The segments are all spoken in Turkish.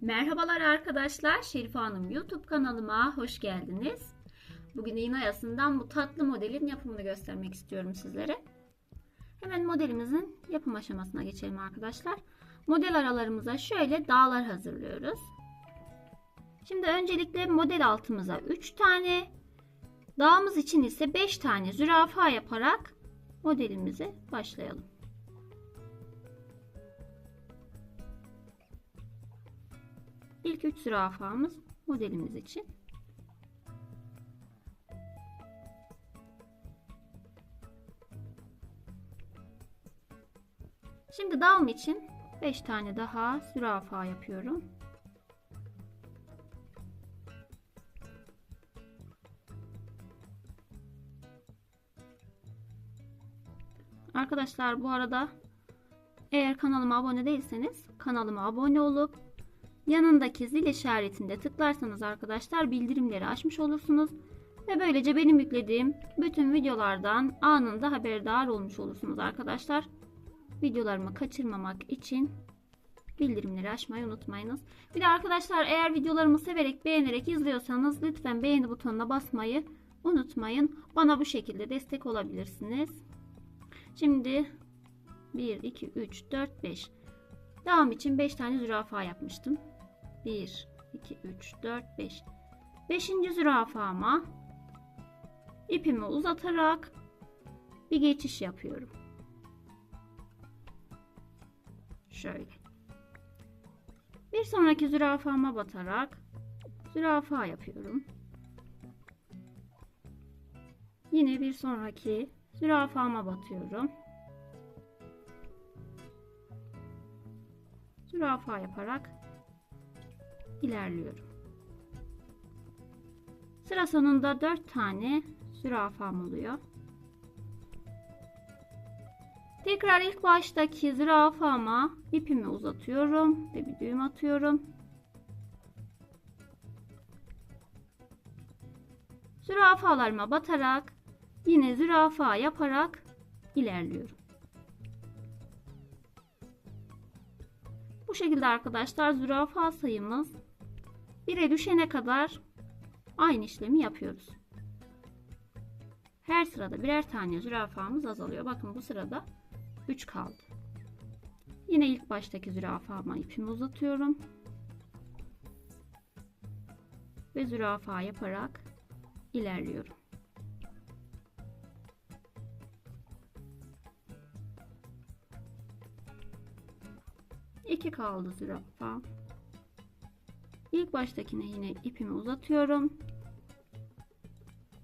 Merhabalar arkadaşlar, Şerife Hanım YouTube kanalıma hoş geldiniz. Bugün iğne ayasından bu tatlı modelin yapımını göstermek istiyorum sizlere. Hemen modelimizin yapım aşamasına geçelim arkadaşlar. Model aralarımıza şöyle dağlar hazırlıyoruz. Şimdi öncelikle model altımıza 3 tane, dağımız için ise 5 tane zürafa yaparak modelimize başlayalım. İlk 3 zürafamız modelimiz için. Şimdi dağım için 5 tane daha zürafa yapıyorum. Arkadaşlar bu arada eğer kanalıma abone değilseniz kanalıma abone olup yanındaki zil işaretinde tıklarsanız arkadaşlar bildirimleri açmış olursunuz ve böylece benim yüklediğim bütün videolardan anında haberdar olmuş olursunuz arkadaşlar. Videolarımı kaçırmamak için bildirimleri açmayı unutmayınız. Bir de arkadaşlar eğer videolarımı severek beğenerek izliyorsanız lütfen beğeni butonuna basmayı unutmayın. Bana bu şekilde destek olabilirsiniz. Şimdi 1 2 3 4 5 Devam için 5 tane zürafa yapmıştım. 1 2 3 4 5 5. zürafama ipimi uzatarak bir geçiş yapıyorum. Şöyle. Bir sonraki zürafama batarak zürafa yapıyorum. Yine bir sonraki zürafama batıyorum. Zürafa yaparak ilerliyorum. Sıra sonunda 4 tane zürafam oluyor. Tekrar ilk baştaki zürafama ipimi uzatıyorum ve bir düğüm atıyorum. Zürafalarıma batarak yine zürafa yaparak ilerliyorum. Bu şekilde arkadaşlar zürafa sayımız 1'e düşene kadar aynı işlemi yapıyoruz. Her sırada birer tane zürafamız azalıyor. Bakın bu sırada 3 kaldı. Yine ilk baştaki zürafama ipimi uzatıyorum. Ve zürafa yaparak ilerliyorum. İki kaldı zürafa. İlk baştakine yine ipimi uzatıyorum.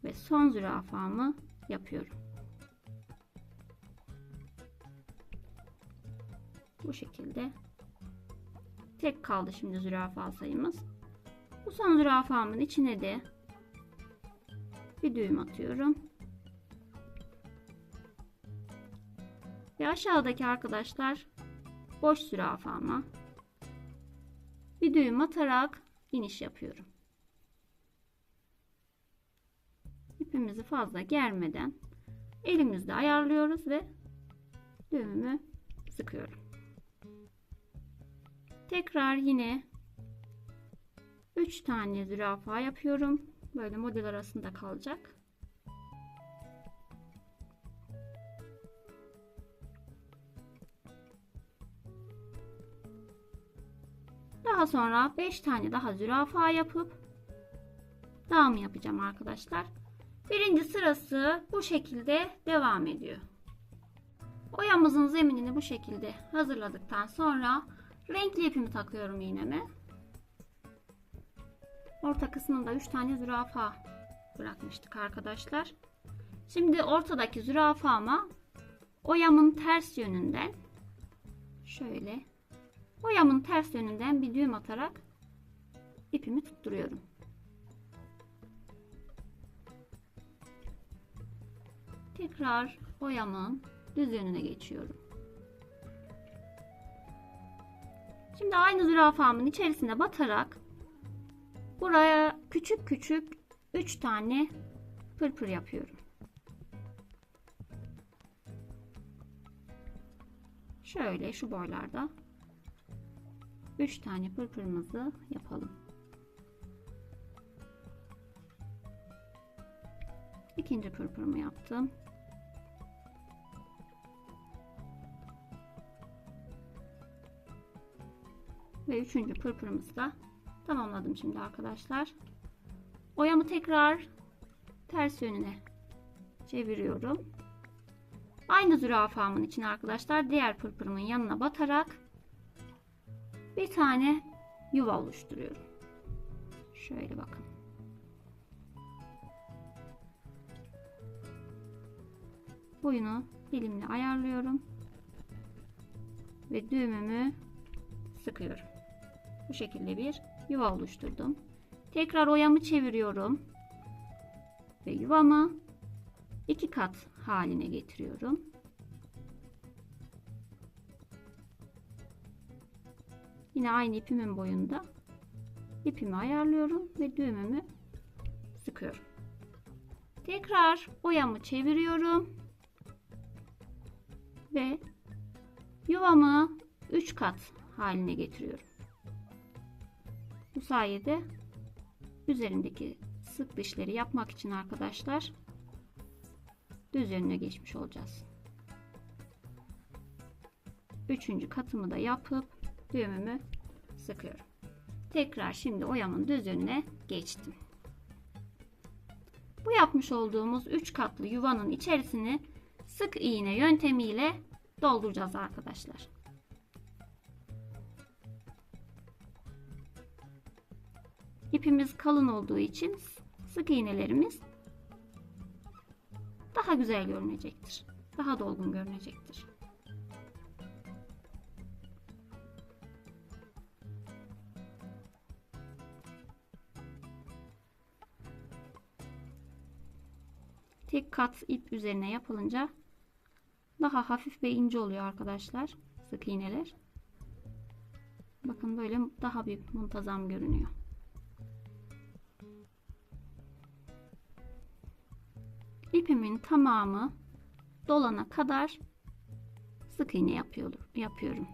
Ve son zürafamı yapıyorum. Bu şekilde. Tek kaldı şimdi zürafa sayımız. Bu son zürafamın içine de bir düğüm atıyorum. Ve aşağıdaki arkadaşlar boş zürafama bir düğüm atarak iniş yapıyorum. İpimizi fazla germeden elimizde ayarlıyoruz ve düğümümü sıkıyorum. Tekrar yine 3 tane zürafa yapıyorum. Böyle model arasında kalacak. Daha sonra 5 tane daha zürafa yapıp dağım yapacağım arkadaşlar. Birinci sırası bu şekilde devam ediyor. Oyamızın zeminini bu şekilde hazırladıktan sonra renkli ipimi takıyorum iğneme. Orta kısmında 3 tane zürafa bırakmıştık arkadaşlar. Şimdi ortadaki zürafama oyamın ters yönünden şöyle oyamın ters yönünden bir düğüm atarak ipimi tutturuyorum. Tekrar oyamın düz yönüne geçiyorum. Şimdi aynı zürafamın içerisine batarak buraya küçük küçük 3 tane pırpır yapıyorum. Şöyle şu boylarda 3 tane pırpırımızı yapalım. İkinci pırpırımı yaptım. Ve üçüncü pırpırımızı da tamamladım şimdi arkadaşlar. Oyamı tekrar ters yönüne çeviriyorum. Aynı zürafamın için arkadaşlar diğer pırpırımın yanına batarak bir tane yuva oluşturuyorum. Şöyle bakın. Boyunu elimle ayarlıyorum. Ve düğümümü sıkıyorum. Bu şekilde bir yuva oluşturdum. Tekrar oyamı çeviriyorum. Ve yuvamı iki kat haline getiriyorum. Yine aynı ipimin boyunda ipimi ayarlıyorum ve düğümümü sıkıyorum. Tekrar oyamı çeviriyorum ve yuvamı 3 kat haline getiriyorum. Bu sayede üzerindeki sık dişleri yapmak için arkadaşlar düz yönüne geçmiş olacağız. Üçüncü katımı da yapıp düğümümü sıkıyorum. Tekrar şimdi oyamın düz yönüne geçtim. Bu yapmış olduğumuz 3 katlı yuvanın içerisini sık iğne yöntemiyle dolduracağız arkadaşlar. İpimiz kalın olduğu için sık iğnelerimiz daha güzel görünecektir. Daha dolgun görünecektir. Tek kat ip üzerine yapılınca daha hafif ve ince oluyor arkadaşlar. Sık iğneler. Bakın böyle daha bir muntazam görünüyor. ipimin tamamı dolana kadar sık iğne yapıyorum.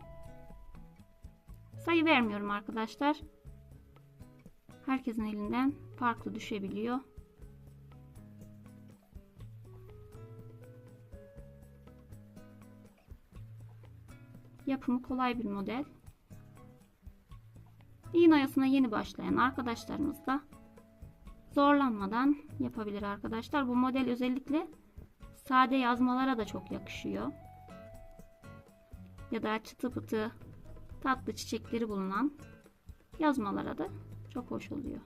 Sayı vermiyorum arkadaşlar. Herkesin elinden farklı düşebiliyor. Yapımı kolay bir model. İğne oyasına yeni başlayan arkadaşlarımız da zorlanmadan yapabilir arkadaşlar. Bu model özellikle sade yazmalara da çok yakışıyor. Ya da çıtı pıtı tatlı çiçekleri bulunan yazmalara da çok hoş oluyor.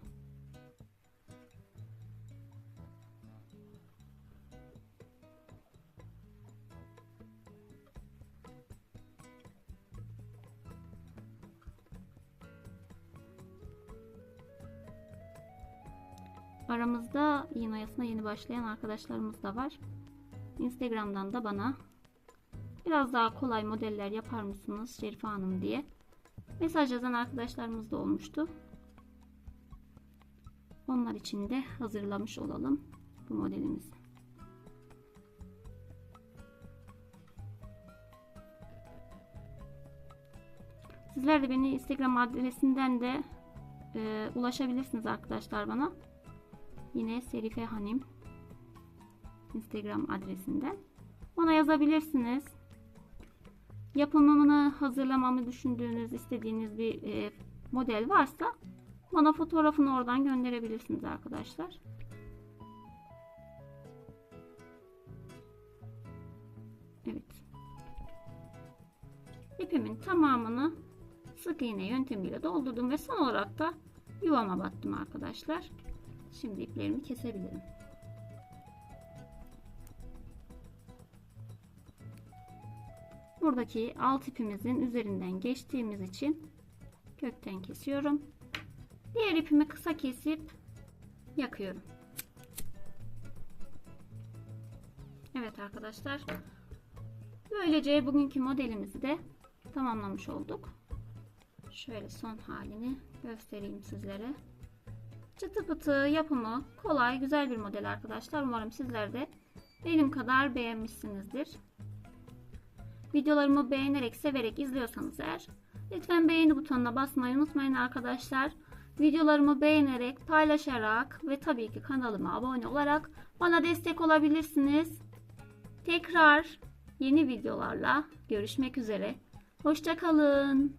Aramızda iğne oyasına yeni başlayan arkadaşlarımız da var. Instagram'dan da bana biraz daha kolay modeller yapar mısınız Şerife Hanım diye mesaj yazan arkadaşlarımız da olmuştu. Onlar için de hazırlamış olalım bu modelimizi. Sizler de beni Instagram adresinden de e, ulaşabilirsiniz arkadaşlar bana. Yine Serife Hanim Instagram adresinden bana yazabilirsiniz. Yapımını hazırlamamı düşündüğünüz, istediğiniz bir e, model varsa bana fotoğrafını oradan gönderebilirsiniz arkadaşlar. Evet. İpimin tamamını sık iğne yöntemiyle doldurdum ve son olarak da yuvama battım arkadaşlar. Şimdi iplerimi kesebilirim. Buradaki alt ipimizin üzerinden geçtiğimiz için kökten kesiyorum. Diğer ipimi kısa kesip yakıyorum. Evet arkadaşlar. Böylece bugünkü modelimizi de tamamlamış olduk. Şöyle son halini göstereyim sizlere. Çıtı pıtı yapımı kolay güzel bir model arkadaşlar. Umarım sizler de benim kadar beğenmişsinizdir. Videolarımı beğenerek severek izliyorsanız eğer Lütfen beğeni butonuna basmayı unutmayın arkadaşlar. Videolarımı beğenerek, paylaşarak ve tabii ki kanalıma abone olarak bana destek olabilirsiniz. Tekrar yeni videolarla görüşmek üzere. Hoşçakalın.